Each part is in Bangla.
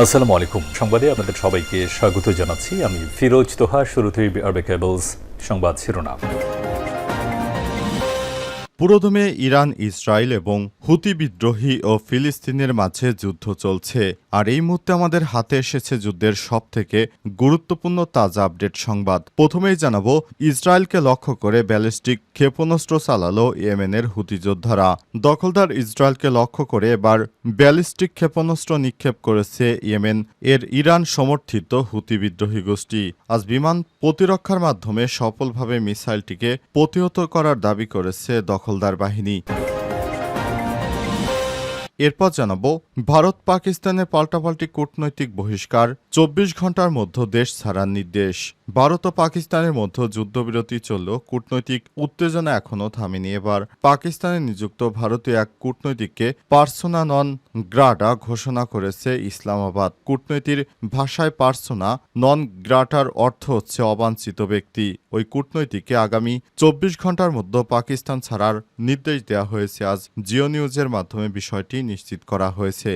আসসালামু আলাইকুম। সংবাদে আপনাদের সবাইকে স্বাগত জানাচ্ছি। আমি ফিরোজ তোহা শুরুতেই আরবে কেবলস সংবাদ শিরোনাম। পুরোদমে ইরান, ইসরায়েল এবং হুতি বিদ্রোহী ও ফিলিস্তিনের মাঝে যুদ্ধ চলছে। আর এই মুহূর্তে আমাদের হাতে এসেছে যুদ্ধের সব থেকে গুরুত্বপূর্ণ তাজা আপডেট সংবাদ। প্রথমেই জানাব, ইসরায়েলকে লক্ষ্য করে ব্যালিস্টিক ক্ষেপণাস্ত্র চালালো ইয়েমেনের হুতি যোদ্ধারা। দখলদার ইসরায়েলকে লক্ষ্য করে এবার ব্যালিস্টিক ক্ষেপণাস্ত্র নিক্ষেপ করেছে ইয়েমেন এর ইরান সমর্থিত হুতি বিদ্রোহী গোষ্ঠী। আজ বিমান প্রতিরক্ষার মাধ্যমে সফলভাবে মিসাইলটিকে প্রতিহত করার দাবি করেছে দখলদার বাহিনী। এরপর জানাব, ভারত পাকিস্তানের পাল্টাপাল্টি কূটনৈতিক বহিষ্কার, চব্বিশ ঘণ্টার মধ্যে দেশ ছাড়ার নির্দেশ। ভারত ও পাকিস্তানের মধ্যে যুদ্ধবিরতি চললেও কূটনৈতিক উত্তেজনা এখনও থামেনি এবার। পাকিস্তানে নিযুক্ত ভারতীয় এক কূটনৈতিককে পার্সোনা নন গ্রাডা ঘোষণা করেছে ইসলামাবাদ। কূটনৈতির ভাষায় পার্সোনা নন গ্রাটার অর্থ হচ্ছে অবাঞ্ছিত ব্যক্তি। ওই কূটনৈতিককে আগামী চব্বিশ ঘণ্টার মধ্যে পাকিস্তান ছাড়ার নির্দেশ দেওয়া হয়েছে। আজ জিও নিউজের মাধ্যমে বিষয়টি নিশ্চিত করা হয়েছে।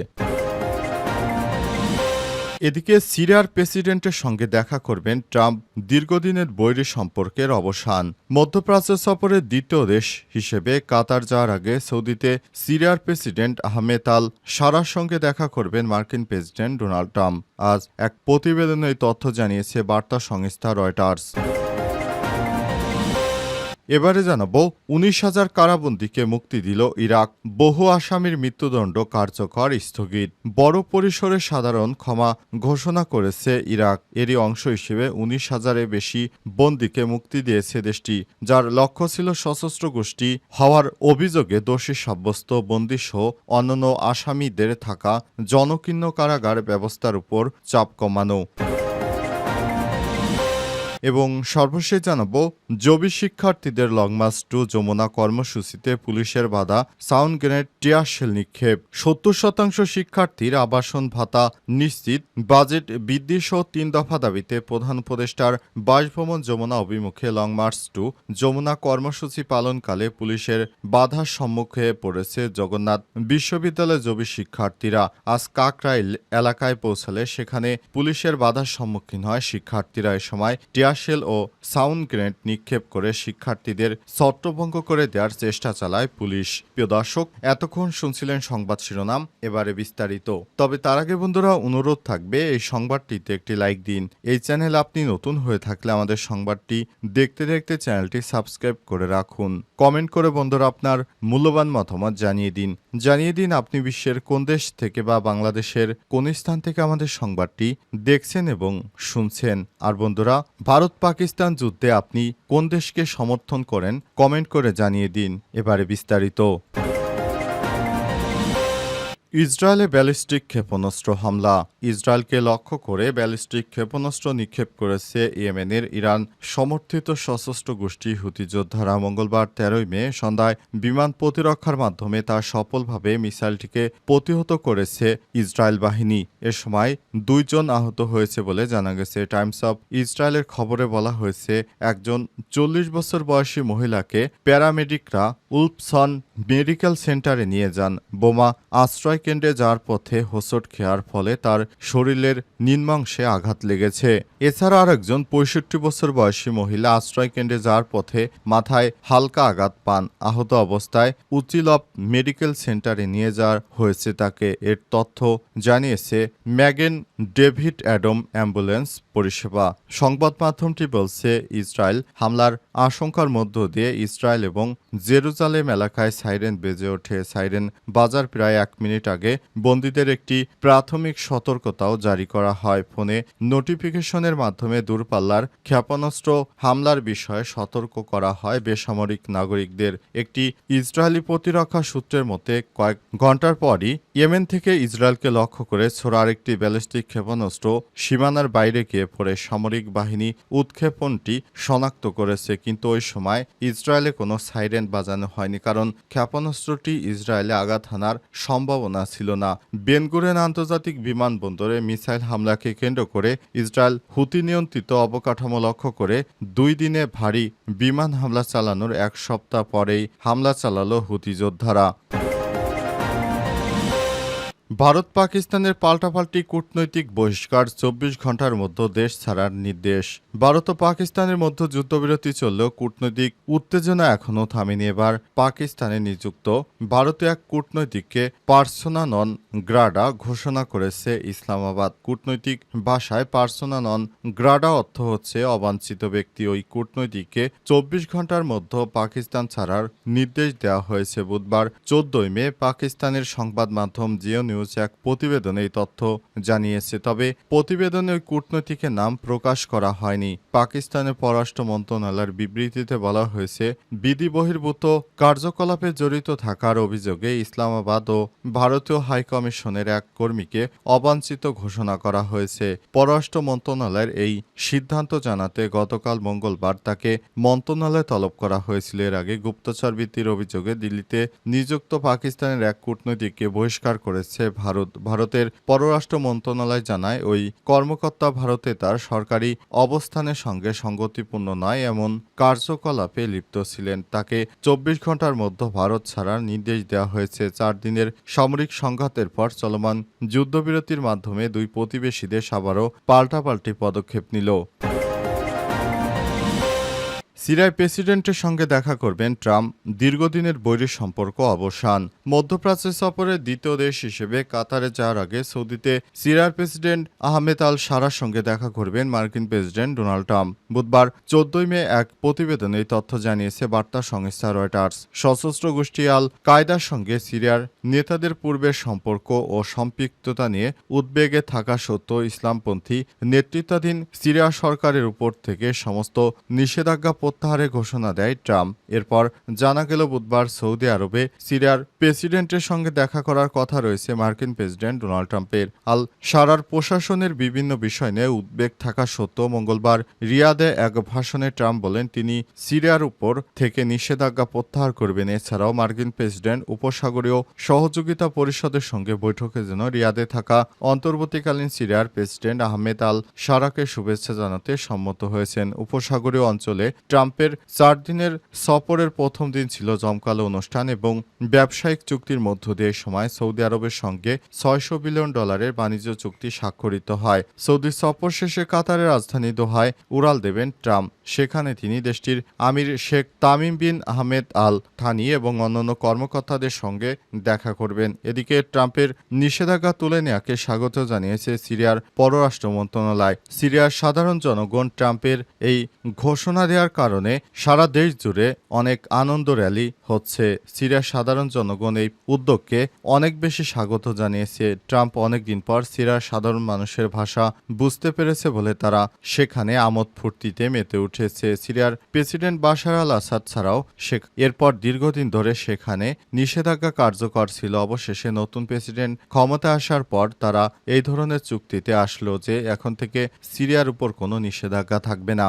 এদিকে সিরিয়ার প্রেসিডেন্টের সঙ্গে দেখা করবেন ট্রাম্প দীর্ঘদিনের বৈরী সম্পর্কের অবসান। মধ্যপ্রাচ্য সফরের দ্বিতীয় দেশ হিসেবে কাতার যাওয়ার আগে সৌদিতে সিরিয়ার প্রেসিডেন্ট আহমেদ আল সারার সঙ্গে দেখা করবেন মার্কিন প্রেসিডেন্ট ডোনাল্ড ট্রাম্প। আজ এক প্রতিবেদনে তথ্য জানিয়েছে বার্তা সংস্থা রয়টার্স। এবারে জানাব, উনিশ হাজার কারাবন্দীকে মুক্তি দিল ইরাক। বহু আসামির মৃত্যুদণ্ড কার্যকর, স্থগিত। বড় পরিসরে সাধারণ ক্ষমা ঘোষণা করেছে ইরাক। এরই অংশ হিসেবে উনিশ হাজারের বেশি বন্দীকে মুক্তি দিয়েছে দেশটি, যার লক্ষ্য ছিল সশস্ত্র গোষ্ঠী হওয়ার অভিযোগে দোষী সাব্যস্ত বন্দীসহ অন্যান্য আসামিদের থাকা জনকীর্ণ কারাগার ব্যবস্থার উপর চাপ কমানো। এবং সর্বশেষ জানাব, জবি শিক্ষার্থীদের লং মার্চ টু যমুনা কর্মসূচিতে পুলিশের বাধা সাউন্ড গ্রেনেড টিয়ারশেল নিক্ষেপ। সত্তর শতাংশ শিক্ষার্থীর আবাসন ভাতা নিশ্চিত। বাজেট বৃদ্ধি সহ তিন দফা দাবিতে প্রধান উপদেষ্টার বাসভবন যমুনা অভিমুখে লং মার্চ টু যমুনা কর্মসূচি পালনকালে পুলিশের বাধার সম্মুখে পড়েছে জগন্নাথ বিশ্ববিদ্যালয়ের জবি শিক্ষার্থীরা। আজ কাকরাইল এলাকায় পৌঁছালে সেখানে পুলিশের বাধার সম্মুখীন হয় শিক্ষার্থীরা। এ সময় টিয়ারশেল ও সাউন্ড গ্রেনেড নিক্ষেপ করে শিক্ষার্থীদের ছত্রভঙ্গ করে দেওয়ার চেষ্টা চালায় পুলিশ। প্রিয় দর্শক, এতক্ষণ শুনছিলেন সংবাদ শিরোনাম, এবারে বিস্তারিত। তবে তার আগে বন্ধুরা, অনুরোধ থাকবে এই সংবাদটিতে একটি লাইক দিন। এই চ্যানেল আপনি নতুন হয়ে থাকলে আমাদের সংবাদটি দেখতে দেখতে চ্যানেলটি সাবস্ক্রাইব করে রাখুন। কমেন্ট করে বন্ধুরা আপনার মূল্যবান মতামত জানিয়ে দিন। জানিয়ে দিন আপনি বিশ্বের কোন দেশ থেকে বা বাংলাদেশের কোন স্থান থেকে আমাদের সংবাদটি দেখছেন এবং শুনছেন। আর বন্ধুরা ভারত পাকিস্তান যুদ্ধে আপনি কোন দেশকে সমর্থন করেন কমেন্ট করে জানিয়ে দিন। এবারে বিস্তারিত। ইসরায়েলে ব্যালিস্টিক ক্ষেপণাস্ত্র হামলা। ইসরায়েলকে লক্ষ্য করে ব্যালিস্টিক ক্ষেপণাস্ত্র নিক্ষেপ করেছে ইয়েমেনের ইরান। সমর্থিত সশস্ত্র গোষ্ঠী হুতি যোদ্ধারা মঙ্গলবার তেরোই মে সন্ধ্যায় বিমান প্রতিরক্ষার মাধ্যমে তা সফলভাবে মিসাইলটিকে প্রতিহত করেছে ইসরায়েল বাহিনী। এ সময় দুইজন আহত হয়েছে বলে জানা গেছে। টাইমস অব ইসরায়েলের খবরে বলা হয়েছে, একজন চল্লিশ বছর বয়সী মহিলাকে প্যারামেডিকরা উলপসন মেডিকেল সেন্টারে নিয়ে যান। বোমা আশ্রয় কেন্দ্রে যাওয়ার পথে হোসট খেয়ার ফলে তার শরীরের নিম্নাংশে আঘাত লেগেছে। এছাড়া আরেকজন পঁয়ষট্টি বছর বয়সী মহিলা আশ্রয় কেন্দ্রে যাওয়ার পথে মাথায় হালকা আঘাত পান, আহত অবস্থায় উচিলপ মেডিকেল সেন্টারে নিয়ে যাওয়া হয়েছে তাকে। এর তথ্য জানিয়েছে ম্যাগেন ডেভিড অ্যাডম অ্যাম্বুলেন্স পরিষেবা। সংবাদ মাধ্যমটি বলছে, ইসরায়েল হামলার আশঙ্কার মধ্য দিয়ে ইসরায়েল এবং জেরুজালেম এলাকায় সাইরেন বেজে ওঠে। সাইরেন বাজার প্রায় এক মিনিট আগে বন্দীদের একটি প্রাথমিক সতর্কতাও জারি করা হয়। ফোনে নোটিফিকেশনের মাধ্যমে দূরপাল্লার ক্ষেপণাস্ত্র হামলার বিষয়ে সতর্ক করা হয় বেসামরিক নাগরিকদের। একটি ইসরায়েলি প্রতিরক্ষা সূত্রের মতে, কয়েক ঘণ্টার পরই ইয়েমেন থেকে ইসরায়েলকে লক্ষ্য করে ছোড়া আরেকটি ব্যালিস্টিক ক্ষেপণাস্ত্র সীমানার বাইরে গিয়ে পড়ে। সামরিক বাহিনী উৎক্ষেপণটি শনাক্ত করেছে, কিন্তু ওই সময় ইসরায়েলে কোনো সাইরেন বাজানো হয়নি, কারণ ক্ষেপণাস্ত্রটি ইসরায়েলে আঘাত হানার সম্ভাবনা ছিল না। বেনগুরেন আন্তর্জাতিক বিমানবন্দরে মিসাইল হামলাকে কেন্দ্র করে ইসরায়েল হুতি নিয়ন্ত্রিত অবকাঠামো লক্ষ্য করে দুই দিনে ভারী বিমান হামলা চালানোর এক সপ্তাহ পরেই হামলা চালালো হুতি যোদ্ধারা। ভারত পাকিস্তানের পাল্টাপাল্টি কূটনৈতিক বহিষ্কার চব্বিশ ঘণ্টার মধ্যে দেশ ছাড়ার নির্দেশ। ভারত ও পাকিস্তানের মধ্যে যুদ্ধবিরতি চললেও কূটনৈতিক উত্তেজনা এখনও থামেনি এবার। পাকিস্তানে নিযুক্ত ভারতীয় এক কূটনৈতিককে পার্সোনা নন গ্রাডা ঘোষণা করেছে ইসলামাবাদ। কূটনৈতিক ভাষায় পার্সোনা নন গ্রাডা অর্থ হচ্ছে অবাঞ্ছিত ব্যক্তি। ওই কূটনৈতিককে চব্বিশ ঘণ্টার মধ্যে পাকিস্তান ছাড়ার নির্দেশ দেওয়া হয়েছে বুধবার। চোদ্দই মে পাকিস্তানের সংবাদ মাধ্যম জিও নিউজ এক প্রতিবেদনে এই তথ্য জানিয়েছে। তবে প্রতিবেদনে ওই কূটনৈতিকের নাম প্রকাশ করা হয়নি। পাকিস্তানের পররাষ্ট্র মন্ত্রণালয়ের বিবৃতিতে বলা হয়েছে, বিধি বহির্ভূত কার্যকলাপে জড়িত থাকার অভিযোগে ইসলামাবাদ ও ভারতীয় হাইকমিশনের এক কর্মীকে অবাঞ্ছিত ঘোষণা করা হয়েছে। পররাষ্ট্র মন্ত্রণালয়ের এই সিদ্ধান্ত জানাতে গতকাল মঙ্গলবার তাকে মন্ত্রণালয়ে তলব করা হয়েছিল। এর আগে গুপ্তচর বৃত্তির অভিযোগে দিল্লিতে নিযুক্ত পাকিস্তানের এক কূটনৈতিককে বহিষ্কার করেছে ভারত, ভারতের পররাষ্ট্র মন্ত্রণালয় জানায়, ওই কর্মকর্তা ভারতে তার সরকারি অবস্থানের সঙ্গে সঙ্গতিপূর্ণ নয়, এমন কার্যকলাপে লিপ্ত ছিলেন। তাকে চব্বিশ ঘণ্টার মধ্যে ভারত ছাড়ার নির্দেশ দেওয়া হয়েছে। চার দিনের সামরিক সংঘাতের পর চলমান যুদ্ধবিরতির মাধ্যমে দুই প্রতিবেশী দেশ আবারও পাল্টাপাল্টি পদক্ষেপ নিল। সিরিয়ার প্রেসিডেন্টের সঙ্গে দেখা করবেন ট্রাম্প। দীর্ঘদিনের বৈরী সম্পর্ক অবসান। মধ্যপ্রাচ্য সফরের দ্বিতীয় দেশ হিসেবে কাতারে যাওয়ার আগে সৌদিতে সিরিয়ার প্রেসিডেন্ট আহমেদ আল সারার সঙ্গে দেখা করবেন মার্কিন প্রেসিডেন্ট ডোনাল্ড ট্রাম্প। বুধবার চোদ্দই মে এক প্রতিবেদনে এই তথ্য জানিয়েছে বার্তা সংস্থা রয়টার্স। সশস্ত্র গোষ্ঠী আল কায়দার সঙ্গে সিরিয়ার নেতাদের পূর্বের সম্পর্ক ও সম্পৃক্ততা নিয়ে উদ্বেগে থাকা সত্ত্বেও ইসলামপন্থী নেতৃত্বাধীন সিরিয়া সরকারের উপর থেকে সমস্ত নিষেধাজ্ঞা প্রত্যাহারের ঘোষণা দেয় ট্রাম্প। এরপর জানা গেল বুধবার সৌদি আরবে সিরিয়ার প্রেসিডেন্টের সঙ্গে দেখা করার কথা রয়েছে মার্কিন প্রেসিডেন্ট ডোনাল্ড ট্রাম্পের। আল সারার প্রশাসনের বিভিন্ন বিষয় নিয়ে উদ্বেগ থাকা সত্ত্বেও মঙ্গলবার রিয়াদে এক ভাষণে ট্রাম্প বলেন, তিনি সিরিয়ার উপর থেকে নিষেধাজ্ঞা প্রত্যাহার করবেন। এছাড়াও মার্কিন প্রেসিডেন্ট উপসাগরীয় সহযোগিতা পরিষদের সঙ্গে বৈঠকের জন্য রিয়াদে থাকা অন্তর্বর্তীকালীন সিরিয়ার প্রেসিডেন্ট আহমেদ আল সারাকে শুভেচ্ছা জানাতে সম্মত হয়েছেন। উপসাগরীয় অঞ্চলে ট্রাম্পের চার দিনের সফরের প্রথম দিন ছিল জমকালো অনুষ্ঠান এবং ব্যবসায়িক চুক্তির মধ্য দিয়ে সময় সৌদি আরবের সঙ্গে ছয়শো বিলিয়ন ডলারের বাণিজ্য চুক্তি স্বাক্ষরিত হয়। সৌদি সফর শেষে কাতারের রাজধানী দোহায় উড়াল দেবেন ট্রাম্প। সেখানে তিনি দেশটির আমির Sheikh Tamim bin Ahmed Al Thani এবং অন্যান্য কর্মকর্তাদের সঙ্গে দেখা করবেন। এদিকে ট্রাম্পের নিষেধাজ্ঞা তুলে নেওয়াকে স্বাগত জানিয়েছে সিরিয়ার পররাষ্ট্র মন্ত্রণালয়। সিরিয়ার সাধারণ জনগণ ট্রাম্পের এই ঘোষণা দেওয়ার কারণে সারা দেশ জুড়ে অনেক আনন্দ র্যালি হচ্ছে। সিরিয়ার সাধারণ জনগণ এই উদ্যোগকে অনেক বেশি স্বাগত জানিয়েছে। ট্রাম্প অনেকদিন পর সিরিয়ার সাধারণ মানুষের ভাষা বুঝতে পেরেছে বলে তারা সেখানে আমোদ ফুর্তিতে মেতে উঠেছে। সিরিয়ার প্রেসিডেন্ট বাশার আল আসাদ ছাড়াও সে এরপর দীর্ঘদিন ধরে সেখানে নিষেধাজ্ঞা কার্যকর ছিল। অবশেষে নতুন প্রেসিডেন্ট ক্ষমতা আসার পর তারা এই ধরনের চুক্তিতে আসলো যে এখন থেকে সিরিয়ার উপর কোনো নিষেধাজ্ঞা থাকবে না।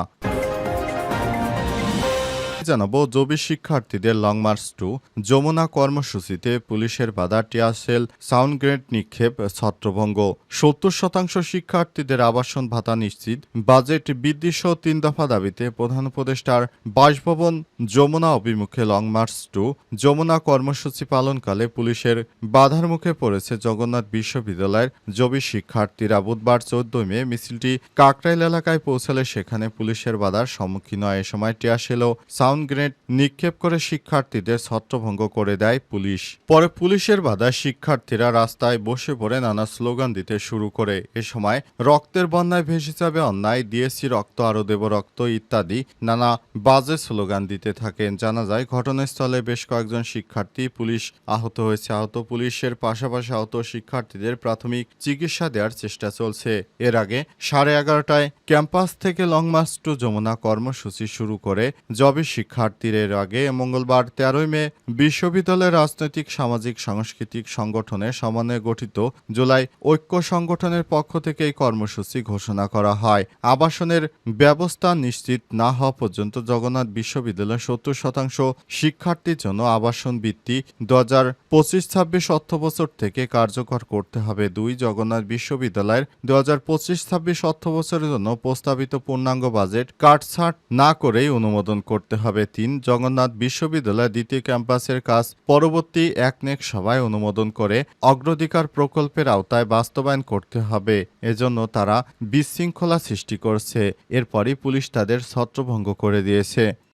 জানাব, জবি শিক্ষার্থীদের লং মার্চ টু যমুনা কর্মসূচিতে পুলিশের বাধা টিয়ারশেল সাউন্ড গ্রেড নিক্ষেপ, ছত্রভঙ্গ। সত্তর শতাংশ শিক্ষার্থীদের আবাসন ভাতা নিশ্চিত। বাজেট বৃদ্ধি সহ তিন দফা দাবিতে প্রধান উপদেষ্টার বাসভবন যমুনা অভিমুখে লং মার্চ টু যমুনা কর্মসূচি পালনকালে পুলিশের বাধার মুখে পড়েছে জগন্নাথ বিশ্ববিদ্যালয়ের জবি শিক্ষার্থীরা। বুধবার চোদ্দই মে মিছিলটি কাকরাইল এলাকায় পৌঁছালে সেখানে পুলিশের বাধার সম্মুখীন হয়। এ সময় টিয়াশেল ও সাউন্ড গ্রেনেড নিক্ষেপ করে শিক্ষার্থীদের ছত্রভঙ্গ করে দেয় পুলিশ। পরে পুলিশের বাধায় শিক্ষার্থীরা রাস্তায় বসে পড়ে নানা স্লোগান দিতে শুরু করে। এ সময় রক্তের বন্যায় ভেসে যাবে অন্যায় দিয়েছি রক্ত আরও দেব রক্ত ইত্যাদি নানা বাজে স্লোগান দিতে থাকেন। জানা যায়, ঘটনাস্থলে বেশ কয়েকজন শিক্ষার্থী পুলিশ আহত হয়েছে। আহত পুলিশের পাশাপাশি আহত শিক্ষার্থীদের প্রাথমিক চিকিৎসা দেওয়ার চেষ্টা চলছে। এর আগে সাড়ে এগারোটায় ক্যাম্পাস থেকে লং টু যমুনা কর্মসূচি শুরু করে জবে শিক্ষার্থীদের আগে মঙ্গলবার তেরোই মে বিশ্ববিদ্যালয়ের রাজনৈতিক, সামাজিক, সাংস্কৃতিক সংগঠনের সমন্বয়ে গঠিত জুলাই ঐক্য সংগঠনের পক্ষ থেকে এই কর্মসূচি ঘোষণা করা হয়। আবাসনের ব্যবস্থা নিশ্চিত না হওয়া পর্যন্ত জগন্নাথ বিশ্ববিদ্যালয়ের সত্তর শতাংশ শিক্ষার্থীর জন্য আবাসন বৃত্তি দু হাজার পঁচিশ ছাব্বিশ অর্থবছর থেকে কার্যকর করতে হবে। দুই, জগন্নাথ বিশ্ববিদ্যালয়ের দু হাজার পঁচিশ ছাব্বিশ অর্থবছরের জন্য প্রস্তাবিত পূর্ণাঙ্গ বাজেট কাটছাট না করেই অনুমোদন করতে হবে। হবে তিন জগন্নাথ বিশ্ববিদ্যালয় দ্বিতীয় ক্যাম্পাসের কাজ পরবর্তী একনেক সভায় অনুমোদন করে অগ্রাধিকার প্রকল্পের আওতায় বাস্তবায়ন করতে হবে। এজন্য তারা বিশৃঙ্খলা সৃষ্টি করছে। এরপরই পুলিশ তাদের ছত্রভঙ্গ করে দিয়েছে।